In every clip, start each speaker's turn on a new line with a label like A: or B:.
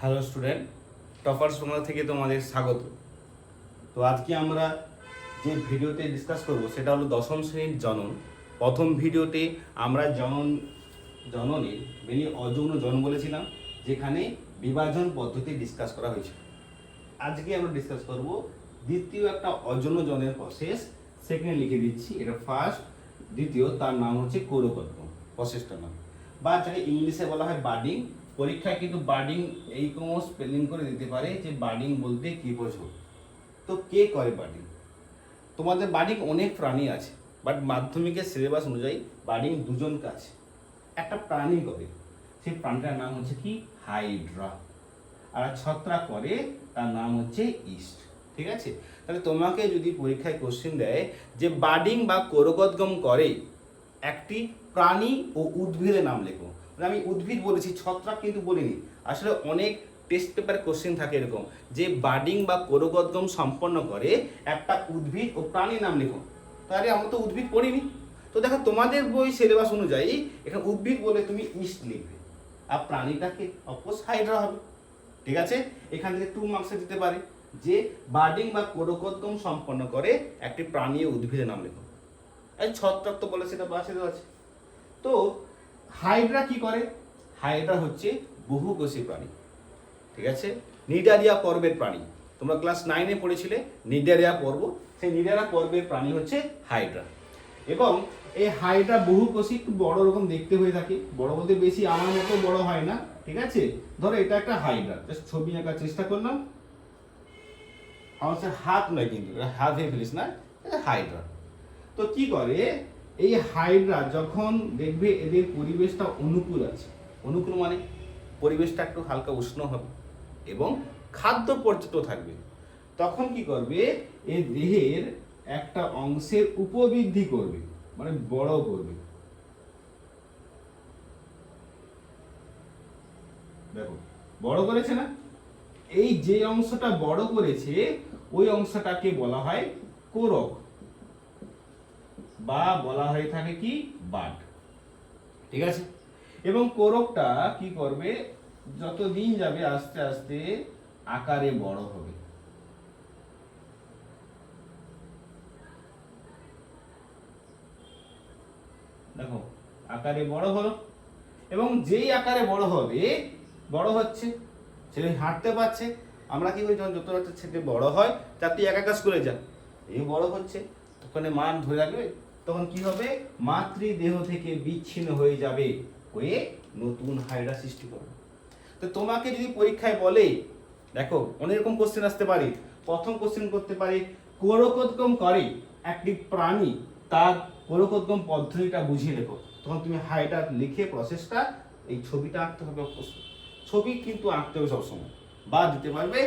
A: Hello student toppers Bangla থেকে তোমাদের স্বাগত। তো আজকে আমরা যে ভিডিওতে ডিসকাস করব, সেটা হলো দশম শ্রেণির জনন। প্রথম ভিডিওতে আমরা জনন জননের মেনি অযৌন জন বলেছিলাম, যেখানে বিভাজন পদ্ধতি ডিসকাস করা হয়েছিল আজকে আমরা ডিসকাস করব দ্বিতীয় একটা অযৌন জনের প্রসেস সেখানে লিখে দিচ্ছি, এটা ফার্স্ট দ্বিতীয়, তার নাম হচ্ছে কৌরকত্ব প্রসেসটার নাম। বা যাকে ইংলিশে বলা হয় বার্ডিং পরীক্ষায় কিন্তু বার্ডিং এই কোনো স্পেলিং করে দিতে পারে যে বার্ডিং বলতে কি বোঝো। তো কে করে বার্ডিং? তোমাদের বার্ডিং অনেক প্রাণী আছে বাট মাধ্যমিকের সিলেবাস অনুযায়ী বার্ডিং দুজন আছে একটা প্রাণী করে, সেই প্রাণীটার নাম হচ্ছে কি? হাইড্রা। আর ছত্রাক করে, তার নাম হচ্ছে ইস্ট। ঠিক আছে? তাহলে তোমাকে যদি পরীক্ষায় কোশ্চেন দেয় যে বার্ডিং বা কোরগোদ্গম করে, একটি প্রাণী ও উদ্ভিদের নাম লেখো। আমি উদ্ভিদ বলেছি, ছত্রাক কিন্তু বলিনি। আসলে অনেক টেস্ট পেপার কোশ্চেন থাকে এরকম, যে বার্ডিং বা কোরগোদ্গম সম্পন্ন করে একটা উদ্ভিদ ও প্রাণীর নাম লেখো। তাহলে আমরা তো উদ্ভিদ পড়িনি। তো দেখো, তোমাদের বই সিলেবাস অনুযায়ী এখানে উদ্ভিদ বলে তুমি ইস্ট লিখবে, আর প্রাণীটাকে অপোজ হাইড্রা হবে। ঠিক আছে? এখান থেকে টু মার্কসে দিতে পারে, যে বার্ডিং বা কোরকোদ্গম সম্পন্ন করে একটি প্রাণী উদ্ভিদের নাম লেখো। এই ছত্রাক তো বলে সেটা বাসে আছে। তো হাইড্রা কি করে? হাইড্রা হচ্ছে বহু বহুকোষী প্রাণী। ঠিক আছে? নিডারিয়া পর্বের প্রাণী। তোমরা ক্লাস নাইনে পড়েছিলে, নিডারিয়া পর্ব। সেই নিডারিয়া পর্বের প্রাণী হচ্ছে হাইড্রা। এবং এই হাইড্রা বহুকোষী একটু বড় রকম দেখতে হয়ে থাকে। বড় বলতে বেশি আমার মতো বড় হয় না। ঠিক আছে? ধরো এটা একটা হাইড্রা। জাস্ট ছবি আঁকার চেষ্টা করলাম। আমার হাত নয় কিন্তু হাত হয়ে ফেলিস না হাইড্রা। তো কি করে? এই হাইড্রা যখন দেখবে এদের পরিবেশটা অনুকূল আছে। অনুকূল মানে পরিবেশটা একটু হালকা উষ্ণ হবে এবং খাদ্য পর্যন্ত থাকবে। তখন কি করবে? এর দেহের একটা অংশের উপবৃদ্ধি করবে মানে বড় করবে। দেখো, বড় করেছে না? এই যে অংশটা বড় করেছে, ওই অংশটাকে বলা হয় কোরক। বা বলা হয়ে থাকে কি? বাট ঠিক আছে? এবং কোরকটা কি করবে? যত দিন যাবে আস্তে আস্তে আকারে বড় হবে। দেখো, আকারে বড় হলো এবং যেই আকারে বড় হবে, বড় হচ্ছে। ছেলে হাঁটতে পারছে। আমরা কি করি যখন যত বাচ্চা ছেলে বড় হয়, তার তুই একা একা স্কুলে যা। এই বড় হচ্ছে। ওখানে মান ধরে রাখবে? তখন কি হবে? মাতৃদেহ থেকে বিচ্ছিন্ন হয়ে যাবে হয়ে নতুন হাইড্রা সৃষ্টি করবে। তো তোমাকে যদি পরীক্ষায় বলে, দেখো অনেক রকম কোশ্চেন আসতে পারে। প্রথম কোশ্চেন করতে পারে, কোরকোদ্গম করে একটি প্রাণী, তার কোরকোদ্গম পদ্ধতিটা বুঝিয়ে লেখো। তখন তুমি হাইড্রা লিখে প্রসেসটা এই ছবিটা আঁকতে হবে ছবি কিন্তু আঁকতে হবে সবসময়। বা দিতে পারবে।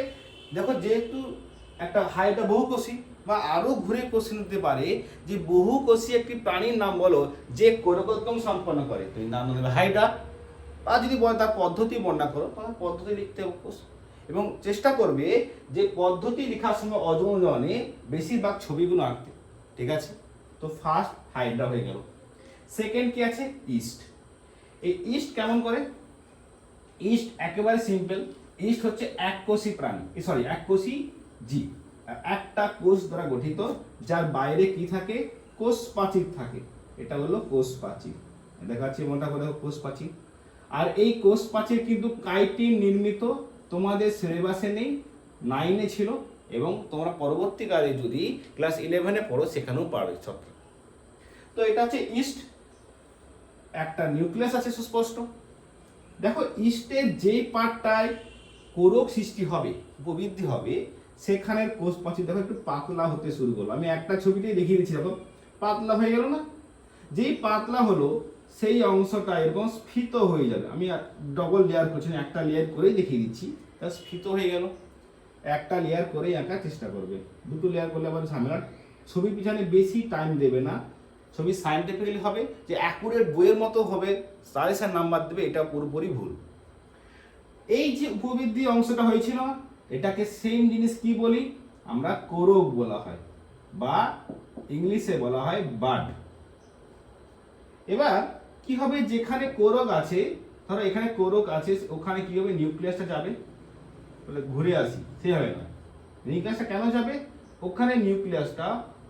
A: দেখো, যেহেতু একটা হাইড্রা বহুকোষী বা আরও ঘুরে কোশ্চেন দিতে পারে যে বহুকোষী একটি প্রাণীর নাম বলো যে কোরকোদ্গম সম্পন্ন করে। তুমি নাম দেবে হাইড্রা বা যদি বলে তার পদ্ধতি বর্ণনা করো, তাহলে পদ্ধতি লিখতে হবে এবং চেষ্টা করবে যে পদ্ধতি লেখার সময় অজনে বেশিরভাগ ছবিগুলো আঁকতে। ঠিক আছে? তো ফার্স্ট হাইড্রা হয়ে গেল। সেকেন্ড কি আছে? ইস্ট এই ইস্ট কেমন করে? ইস্ট একেবারে সিম্পল ইস্ট হচ্ছে এককোষী প্রাণী। সরি এককোষী জীব। আর একটা কোষ দ্বারা গঠিত, যার বাইরে কি থাকে? কোষ প্রাচীর থাকে। এটা হলো কোষ প্রাচীর দেখাচ্ছি মোটা করে দেখো কোষ প্রাচীর আর এই কোষ প্রাচীর কিন্তু কাইটিন নির্মিত। তোমাদের সিলেবাসে নেই নাইনে ছিল, এবং তোমরা পরবর্তীকালে যদি ক্লাস ইলেভেনে পড়ো, সেখানেও পারবে ছত্র। তো এটা হচ্ছে ইস্ট একটা নিউক্লিয়াস আছে সুস্পষ্ট। দেখো ইস্টের যেই পার্টটায় কোরক সৃষ্টি হবে, উপবৃদ্ধি হবে সেখানের কোষ প্রাচীর দেখো একটু পাতলা হতে শুরু করল। আমি একটা ছবিতেই দেখিয়ে দিচ্ছি, দেখো, পাতলা হয়ে গেল না? যেই পাতলা হলো, সেই অংশটা এরকম স্ফীত হয়ে যাবে। আমি ডবল লেয়ার করছি একটা লেয়ার করেই দেখিয়ে দিচ্ছি, তা স্ফীত হয়ে গেল। একটা লেয়ার করেই আঁকার চেষ্টা করবে। দুটো লেয়ার করলে আবার ঝামেলা। ছবি পিছনে বেশি টাইম দেবে না। ছবি সায়েন্টিফিক্যালি হবে যে অ্যাকুরেট বইয়ের মতো হবে সাজেশন নাম্বার দেবে, এটা পুরোপুরি ভুল। এই যে উপবৃদ্ধি অংশটা হয়েছিল এটাকে সেম জিনিস কি বলি? আমরা কোরক বলা হয় বা ইংলিশে বলা হয় বাড এবার কি হবে? যেখানে কোরক আছে, ধরো এখানে কোরক আছে, ওখানে কি হবে? নিউক্লিয়াসটা যাবে। বলে ঘুরে আসি সেভাবে না। নিউক্লিয়াসটা কেন যাবে? ওখানে নিউক্লিয়াসটা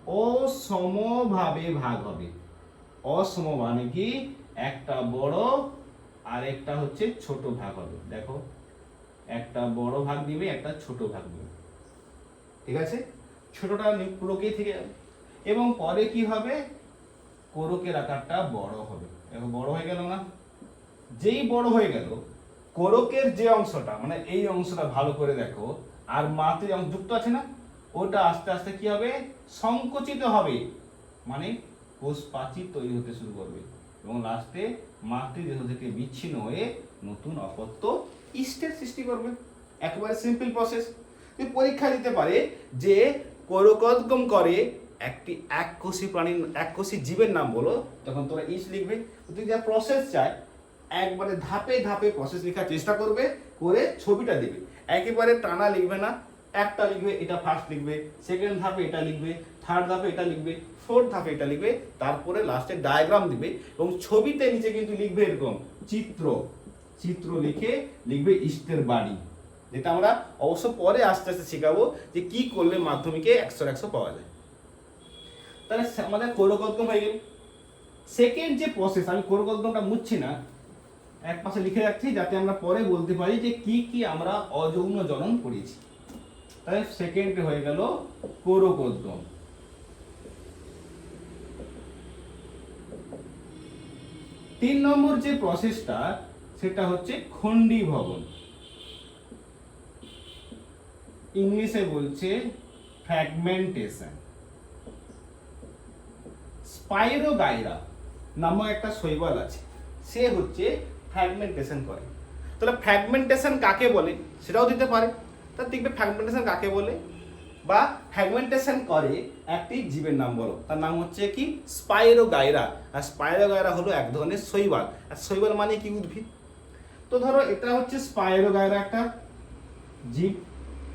A: অসমভাবে ভাগ হবে। অসম মানে কি? একটা বড় আর একটা হচ্ছে ছোট ভাগ হবে। দেখো একটা বড় ভাগ দিবে, একটা ছোট ভাগ দিবে। ঠিক আছে? ছোটটা পুরোকেই থেকে যাবে। এবং পরে কি হবে? কোরকের আকারটা বড় হবে। দেখো, বড় হয়ে গেল না? যেই বড় হয়ে গেল, কোরকের যে অংশটা মানে এই অংশটা ভালো করে দেখো, আর মাতে যুক্ত আছে না, ওটা আস্তে আস্তে কি হবে? সংকুচিত হবে। মানে কোষ প্রাচীর তৈরি হতে শুরু করবে। এবং লাস্টে মাতৃদেহ থেকে বিচ্ছিন্ন হয়ে নতুন অপত্য ইস্টের সৃষ্টি করবে। একেবারে সিম্পল প্রসেস তুই পরীক্ষা দিতে পারে যে কোরকোদ্গম করে একটি এককোষী প্রাণী এককোষী জীবের নাম বলো, তখন তোরা ইস লিখবে। তুই যা প্রসেস চায় একবারে ধাপে ধাপে প্রসেস লেখার চেষ্টা করবে, করে ছবিটা দিবে। একেবারে টানা লিখবে না, একটা লিখবে, এটা ফার্স্ট লিখবে সেকেন্ড ধাপে এটা লিখবে থার্ড ধাপে এটা লিখবে ফোর্থ ধাপে এটা লিখবে, তারপরে লাস্টে ডায়াগ্রাম দিবে এবং ছবিতে নিচে কিন্তু লিখবে এরকম, চিত্র। চিত্র লিখে লিখবে ইষ্টের বাড়ি যেটা আমরা অবশ্য পরে আস্তে আস্তে শেখাবো যে কি করলে মাধ্যমিকে একশো একশো পাওয়া যায়। তাহলে আমাদের কৌরকদ্গম হয়ে গেল। সেকেন্ড যে প্রসেস আমি কৌরকদ্গমটা মুছছি না, এক পাশে লিখে রাখছি যাতে আমরা পরে বলতে পারি যে কি কি আমরা অযৌন জনন করেছি। তাহলে সেকেন্ড হয়ে গেল কৌরকদ্গম। তিন নম্বর যে প্রসেসটা সেটা হচ্ছে খন্ডি ভবন। ইংলিশে বলছে ফ্র্যাগমেন্টেশন স্পাইরোগাইরা নামক একটা শৈবাল আছে, সে হচ্ছে ফ্র্যাগমেন্টেশন করে। তাহলে ফ্র্যাগমেন্টেশন কাকে বলে? সেটাও দিতে পারে। তা দেখবে ফ্র্যাগমেন্টেশন কাকে বলে? বা ফ্র্যাগমেন্টেশন করে একটি জীবের নাম বলো। তার নাম হচ্ছে কি? স্পাইরোগাইরা আর স্পাইরোগাইরা হলো এক ধরনের শৈবাল। আর শৈবাল মানে কি উদ্ভিদ? তো ধরো এটা হচ্ছে স্পাইরোগাইরা একটা জীব,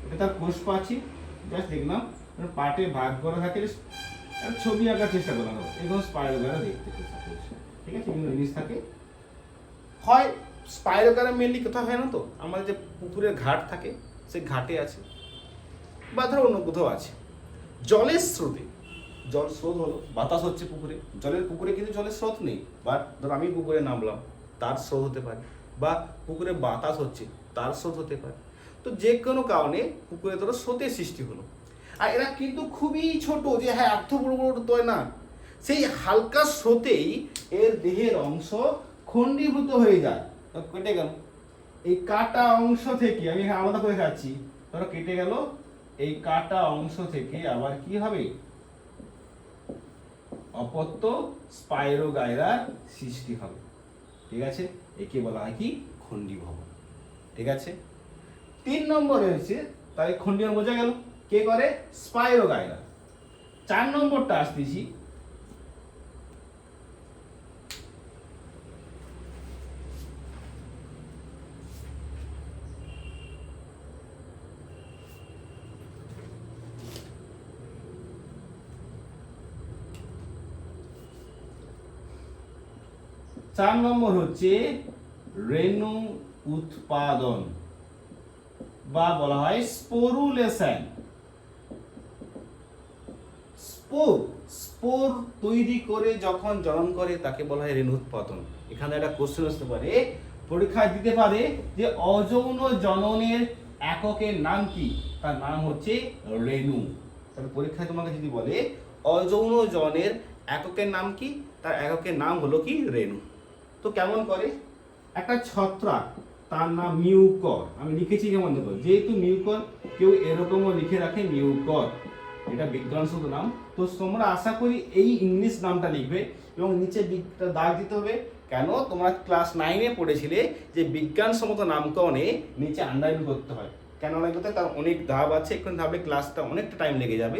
A: এটা তার কোষ প্রাচীর জাস্ট দেখলাম পার্টে ভাগ করা থাকে ছবি আঁকার চেষ্টা করলাম এরকম স্পাইরোগাইরা দেখতে ঠিক আছে, বিভিন্ন জিনিস থাকে। হয় স্পাইরোগাইরা মেনলি কোথাও হয় না তো? আমাদের যে পুকুরের ঘাট থাকে, সেই ঘাটে আছে। বা ধরো অন্য কোথাও আছে। জলের স্রোতে, জল স্রোত হলো, বাতাস হচ্ছে পুকুরে। জলের পুকুরে কিন্তু জলের স্রোত নেই। বাট ধরো আমি পুকুরে নামলাম, তার স্রোত হতে পারে। বা পুকুরে বাতাস হচ্ছে, তার স্রোত হতে পারে। তো যে কোনো কারণে পুকুরে ধরো স্রোতের সৃষ্টি হলো। আর এরা কিন্তু খুবই ছোট যে হ্যাঁ এত বড় বড় তো না। সেই হালকা স্রোতেই এর দেহের অংশ খণ্ডীভূত হয়ে যায়। কেটে গেল। এই কাটা অংশ থেকে আমি আলাদা করে খাচ্ছি। ধরো কেটে গেল। এই কাটা অংশ থেকে আবার কি হবে? অপত্য স্পাইরোগাইরার সৃষ্টি হবে। ঠিক আছে? একে বলা হয় কি? খণ্ডী ভবন। ঠিক আছে? তিন নম্বর হয়েছে তাই খণ্ডী ভবন বোঝা গেল। কে করে? স্পাইরোগাইরা চার নম্বরটা আসতেছি। চার নম্বর হচ্ছে রেণু উৎপাদন বা বলা হয় স্পোরুলেশন। স্পোর স্পোর তৈরি করে যখন জনন করে তাকে বলা হয় রেণু উৎপাদন। এখানে একটা কোশ্চেন আসতে পারে, পরীক্ষায় দিতে পারে যে অযৌন জননের এককের নাম কি? তার নাম হচ্ছে রেণু। তাহলে পরীক্ষায় তোমাকে যদি বলে অযৌন জনের এককের নাম কি? তার এককের নাম হলো কি? রেণু। তো কেমন করে? একটা ছত্রাক তার নাম মিউকর। আমি লিখেছি কেমন দেখো? যেহেতু মিউকর, কেউ এরকমও লিখে রাখে মিউকর। এটা বিজ্ঞান শুধু নাম। তো তোমরা আশা করি এই ইংলিশ নামটা লিখবে এবং নিচে দাগ দিতে হবে। কেন? তোমরা ক্লাস নাইনে পড়েছিলে যে বিজ্ঞানসম্মত নামকরণে নিচে আন্ডারলাইন করতে হয়। কেন অনেক করতে? তার অনেক ধাপ আছে এখন ধাপে ক্লাসটা অনেকটা টাইম লেগে যাবে।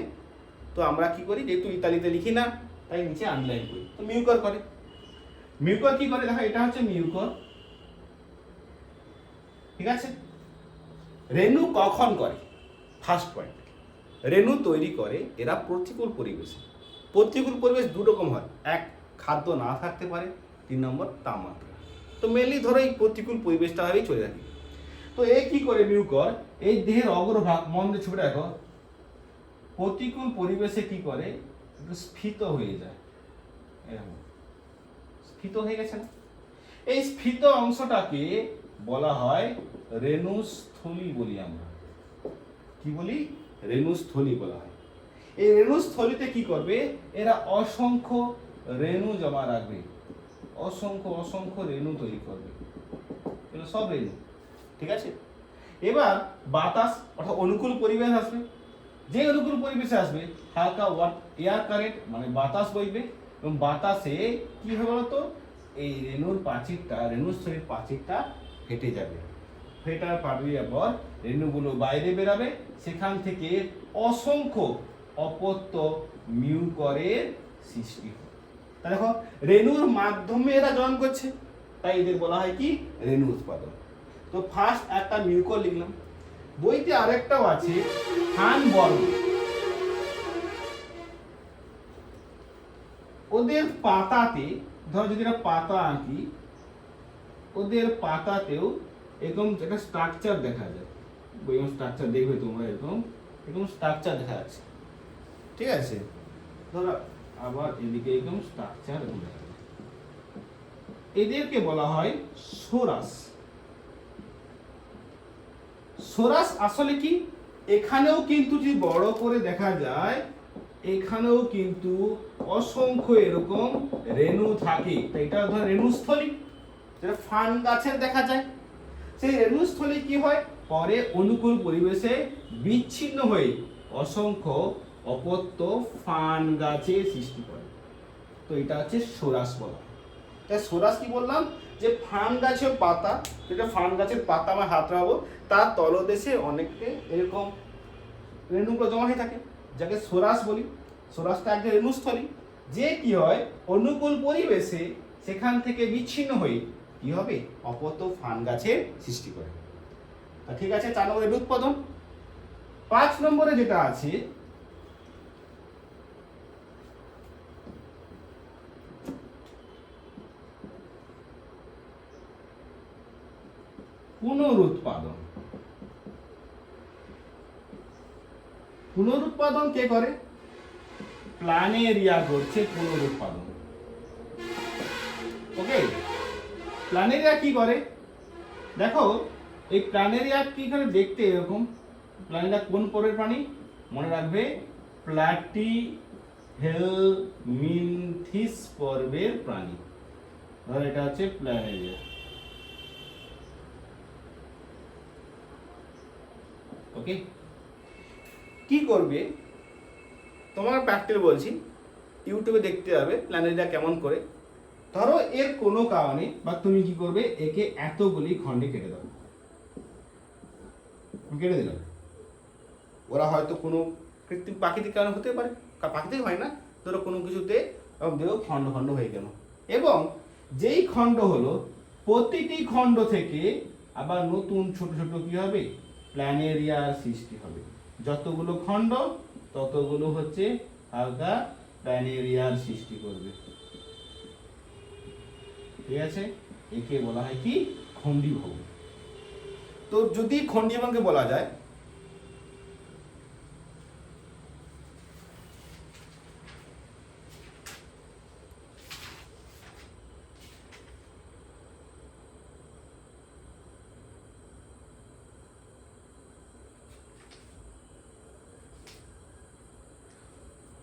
A: তো আমরা কি করি? যেহেতু ইতালিতে লিখি না, তাই নিচে আন্ডারলাইন করি। তো মিউকর করে। মিউকর কি করে? দেখো, এটা হচ্ছে মিউকর ঠিক আছে? রেণু কখন করে? ফার্স্ট পয়েন্ট রেণু তৈরি করে, এরা প্রতিকূল পরিবেশে। প্রতিকূল পরিবেশ দু রকম হয়। এক, খাদ্য না থাকতে পারে। তিন নম্বর, তাপমাত্রা। তো মেনলি ধরো এই প্রতিকূল পরিবেশটা হয়েই চলে থাকে। তো এ কি করে মিউকর এই দেহের অগ্রভাগ, মন দিয়ে ছবি দেখো প্রতিকূল পরিবেশে কি করে? একটু স্ফীত হয়ে যায়। এরকম। স্ফীত হয়ে গেছে না? এই স্ফীত অংশটাকে বলা হয় রেণুস্থলী বলি আমরা। কি বলি? রেণুস্থলী বলা হয়। এই রেণুস্থলীতে কি করবে? এরা অসংখ্য রেণু জমা রাখবে। অসংখ্য অসংখ্য রেণু তৈরি করবে। এগুলো সব রেণু। ঠিক আছে? এবার বাতাস, অর্থাৎ অনুকূল পরিবেশ আসবে। যে অনুকূল পরিবেশে আসবে, হালকা ওয়াট এয়ার কারেন্ট মানে বাতাস বইবে। এবং বাতাসে কি হবে বলতো? এই রেণুর প্রাচীরটা রেণুস্থলীর প্রাচীরটা ফেটে যাবে। ফেটার পাড়িয়ে পর রেণুগুলো বাইরে বেরাবে। সেখান থেকে অসংখ্য অপত্য মিউকরের সৃষ্টি তা দেখো, রেণুর মাধ্যমে এরা জয়েন করছে। তাই এদের বলা হয় কি? রেণু উৎপাদন তো ফার্স্ট একটা মিউকর লিখলাম। বইতে আরেকটাও আছে, হান বর্গ ওদের পাতাতে, ধরো যদি একটা পাতা আঁকি, ওদের পাতাতেও এরকম একটা স্ট্রাকচার দেখা যায়। এরকম স্ট্রাকচার দেখবে তোমরা, এরকম এরকম স্ট্রাকচার দেখা যাচ্ছে। ঠিক আছে? ধরো, আবার এদিকে এরকম স্ট্রাকচার দেখা যায়। এদেরকে বলা হয় সোরাস। সোরাস আসলে কি? এখানেও কিন্তু যদি বড় করে দেখা যায় এখানেও কিন্তু অসংখ্য এরকম রেণু থাকে। তো এটা ধর রেণুস্থলী। যেটা ফান গাছের দেখা যায়। সেই রেণুস্থলী কি হয়? পরে অনুকূল পরিবেশে বিচ্ছিন্ন হয়ে অসংখ্য অপত্য ফান গাছে সৃষ্টি করে। তো এটা হচ্ছে সোরাস বলা তাই সোরাস কি বললাম? যে ফান গাছের পাতা, যেটা ফান গাছের পাতা আমার হাত রাখব, তার তলদেশে অনেককে এরকম রেণুগুলো জমা হয়ে থাকে। যাকে সোরাস বলি সোরাসটা একটা রেণুস্থলী। যে কি হয়, অনুকূল পরিবেশে সেখান থেকে বিচ্ছিন্ন হয়ে কি হবে? অপত ফান গাছের সৃষ্টি করে। ঠিক আছে, চার নম্বরে রেণু উৎপাদন পাঁচ নম্বরে যেটা আছে, পুনরুৎপাদন। পুনরুৎপাদন কে করে? প্ল্যানেরিয়া করছে পুনরুৎপাদন। ওকে প্ল্যানেরিয়া কি করে? দেখো, এই প্ল্যানেরিয়া কি করে দেখতে এরকম। প্ল্যানেরিয়া কোন পর্বের প্রাণী? মনে রাখবে প্ল্যাটি হেলমিনথিস পর্বের প্রাণী। ধর এটা হচ্ছে প্ল্যানেরিয়া ওকে কি করবে? তোমার প্র্যাকটিস বলছি। ইউটিউবে দেখতে হবে প্ল্যানেরিয়া কেমন করে। ধরো এর কোনো কারণে বা তুমি কি করবে, একে এতগুলি খণ্ডে কেটে দাও। কেটে দিলাম। ওরা হয়তো কোনো কৃত্রিম প্রাকৃতিক কারণ হতে পারে। প্রাকৃতিক হয় না। ধরো কোনো কিছুতে দেহ খণ্ড খণ্ড হয়ে গেল। এবং যেই খণ্ড হলো, প্রতিটি খণ্ড থেকে আবার নতুন ছোট ছোট কি হবে? প্ল্যানেরিয়ার সৃষ্টি হবে। যতগুলো খণ্ড, ততগুলো হচ্ছে হালকা প্যানেরিয়াল সৃষ্টি করবে। ঠিক আছে? একে বলা হয় কি? খণ্ডীভব তো যদি খণ্ডীভবনকে বলা যায়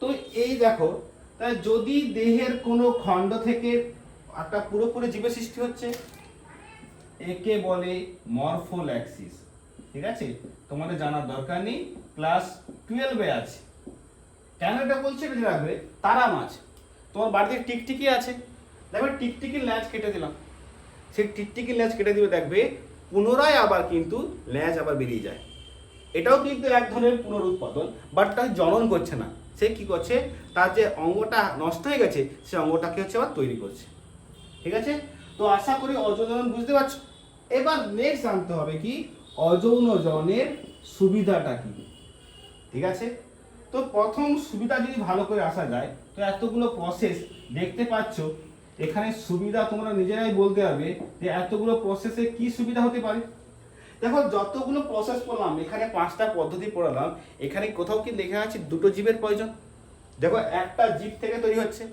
A: তো এই দেখো তাহলে যদি দেহের কোনো খণ্ড থেকে একটা পুরোপুরি জীবের সৃষ্টি হচ্ছে, একে বলে মরফোল্যাক্সিস। ঠিক আছে? তোমাদের জানার দরকার নেই, ক্লাস টুয়েলভে আছে। কেন এটা বলছে এটা রাখবে তারা মাছ। তোমার বাড়িতে টিকটিকি আছে। দেখবে টিকটিকির ল্যাচ কেটে দিলাম। সেই টিকটিকির ল্যাচ কেটে দিবে, দেখবে পুনরায় আবার কিন্তু ল্যাচ আবার বেরিয়ে যায়। এটাও কিন্তু এক ধরনের পুনরুৎপাদন বাট তার জনন করছে না। সে কি করছে? তার যে অঙ্গটা নষ্ট হয়ে গেছে, সে অঙ্গটাকে হচ্ছে আবার তৈরি করছে। ঠিক আছে? তো আশা করি অযৌন বুঝতে পারছ? এবার নেক্সট জানতে হবে কি? অযৌন জনের সুবিধাটা কি? ঠিক আছে? তো প্রথম সুবিধা যদি ভালো করে আসা যায়, তো এতগুলো প্রসেস দেখতে পাচ্ছ, এখানে সুবিধা তোমরা নিজেরাই বলতে হবে যে এতগুলো প্রসেসে কি সুবিধা হতে পারে? দেখো, যতগুলো প্রসেস পড়লাম, এখানে পাঁচটা পদ্ধতি পড়ালাম, এখানে কোথাও কি লেখা আছে দুটো জীবের প্রয়োজন? দেখো, একটা জীব থেকে তৈরি হচ্ছে।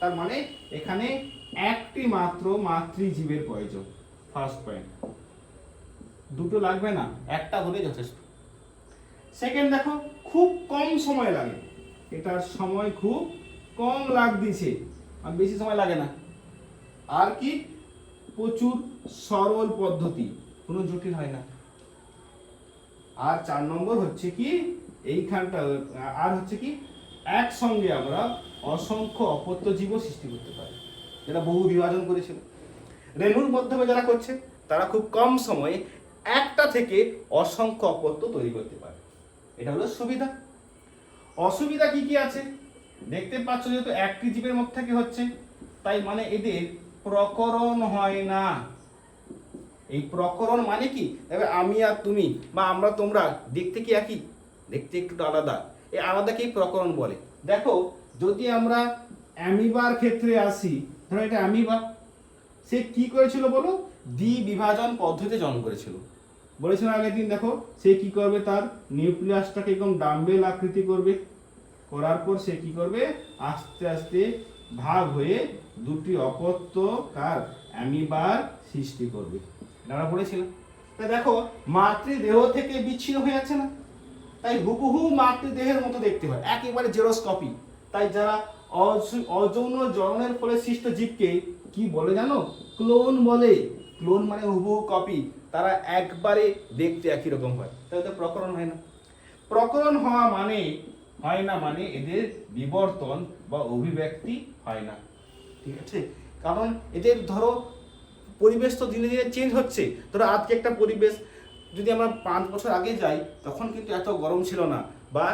A: তার মানে এখানে একটি মাত্র মাতৃজীবের প্রয়োজন ফার্স্ট পয়েন্ট দুটো লাগবে না, একটা হলে যথেষ্ট। সেকেন্ড দেখো, খুব কম সময় লাগে। এটার সময় খুব কম লাগতেছে, আর বেশি সময় লাগে না। আর কি? প্রচুর সরল পদ্ধতি। কোনো জটিল হয় না। আর চার নম্বর হচ্ছে কি, এইখানটা, আর হচ্ছে কি, একসঙ্গে আমরা অসংখ্য অপত্য জীব সৃষ্টি করতে পারি। যেটা বহু বিভাজন করেছিল। রেণুর মাধ্যমে যারা করছে, তারা খুব কম সময়ে একটা থেকে অসংখ্য অপত্য তৈরি করতে পারে। এটা হলো সুবিধা। অসুবিধা কি কি আছে? দেখতে পাচ্ছ যেহেতু একটি জীবের মধ্যে থেকে হচ্ছে, তাই মানে এদের প্রকরণ হয় না। এই প্রকরণ মানে কি? এবার আমি আর তুমি বা আমরা তোমরা দেখতে কি একই? দেখতে একটু আলাদা। এই আলাদাকেই প্রকরণ বলে। দেখো, যদি আমরা অ্যামিবার ক্ষেত্রে আসি, ধরো এটা অ্যামিবা, সে কি করেছিল বলো? দ্বি বিভাজন পদ্ধতিতে জন্ম করেছিল। বলেছিলাম আগের দিন, দেখো, সে কি করবে তার নিউক্লিয়াসটাকে একদম ডাম্বেল আকৃতি করবে। করার পর সে কি করবে? আস্তে আস্তে ভাগ হয়ে দুটি অপত্য কার অ্যামিবার সৃষ্টি করবে। আমরা পড়েছিলাম তা দেখো, মাতৃদেহ থেকে বিচ্ছিন্ন হয়ে যাচ্ছে না। তাই হুবহু মাতৃদেহের মতো দেখতে হয়, একেবারে জেরক্স কপি তাই যারা অযৌন জননের ফলে সৃষ্ট জীবকে, কি বলে জানো? ক্লোন বলে। ক্লোন মানে হুবহু কপি। তারা একবারে দেখতে একই রকম হয়। তাই তো প্রকরণ হয় না। প্রকরণ হওয়া মানে হয় না মানে এদের বিবর্তন বা অভিব্যক্তি হয় না। ঠিক আছে? কারণ এদের ধরো পরিবেশ তো দিনে দিনে চেঞ্জ হচ্ছে। ধরো আজকে একটা পরিবেশ, যদি আমরা পাঁচ বছর আগে যাই, তখন কিন্তু এত গরম ছিল না বা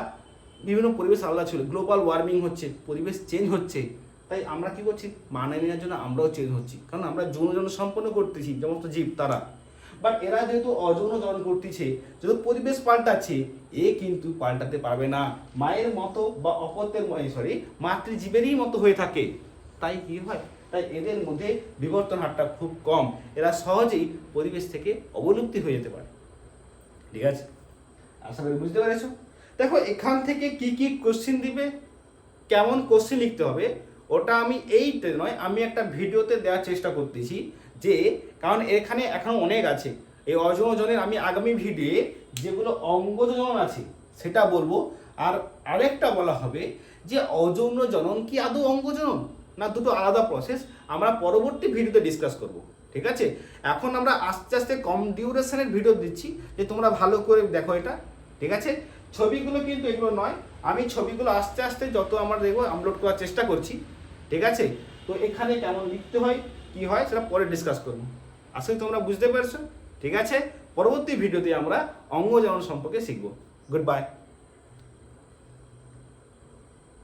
A: বিভিন্ন পরিবেশ আলাদা ছিল। গ্লোবাল ওয়ার্মিং হচ্ছে, পরিবেশ চেঞ্জ হচ্ছে। তাই আমরা কি করছি? মানিয়ে নেওয়ার জন্য আমরাও চেঞ্জ হচ্ছি। কারণ আমরা যৌন জন সম্পন্ন করতেছি, সমস্ত জীব, তারা। বাট এরা যেহেতু অযৌন জন করতেছে, যেহেতু পরিবেশ পাল্টাচ্ছে, এ কিন্তু পাল্টাতে পারবে না। মায়ের মতো বা অপত্যের সরি মাতৃজীবেরই মতো হয়ে থাকে। তাই কি হয়? তাই এদের মধ্যে বিবর্তন হারটা খুব কম। এরা সহজেই পরিবেশ থেকে অবলুপ্তি হয়ে যেতে পারে। ঠিক আছে? আশা করি বুঝতে পেরেছ? দেখো, এখান থেকে কি কি কোশ্চিন দিবে, কেমন কোশ্চিন লিখতে হবে, ওটা আমি এইতে নয়, আমি একটা ভিডিওতে দেওয়ার চেষ্টা করতেছি যে, কারণ এখানে এখন অনেক আছে। এই অযৌনজনের আমি আগামী ভিডিওয়ে যেগুলো অঙ্গজন আছে, সেটা বলব। আর আরেকটা বলা হবে যে, অযৌন জনন কি আদৌ অঙ্গজনন না, দুটো আলাদা প্রসেস আমরা পরবর্তী ভিডিওতে ডিসকাস করব, ঠিক আছে? এখন আমরা আস্তে আস্তে কম ডিউরেশনের ভিডিও দিচ্ছি, যে তোমরা ভালো করে দেখো এটা, ঠিক আছে? ছবিগুলো কিন্তু এগুলো নয়, আমি ছবিগুলো আস্তে আস্তে যত আমরা দেখব আপলোড করার চেষ্টা করছি, ঠিক আছে? তো এখানে কেমন লিখতে হয়, কি হয়, সেটা পরে ডিসকাস করব। আসলে তোমরা বুঝতে পারছ, ঠিক আছে? পরবর্তী ভিডিওতে আমরা অঙ্গজন সম্পর্কে শিখব। Good bye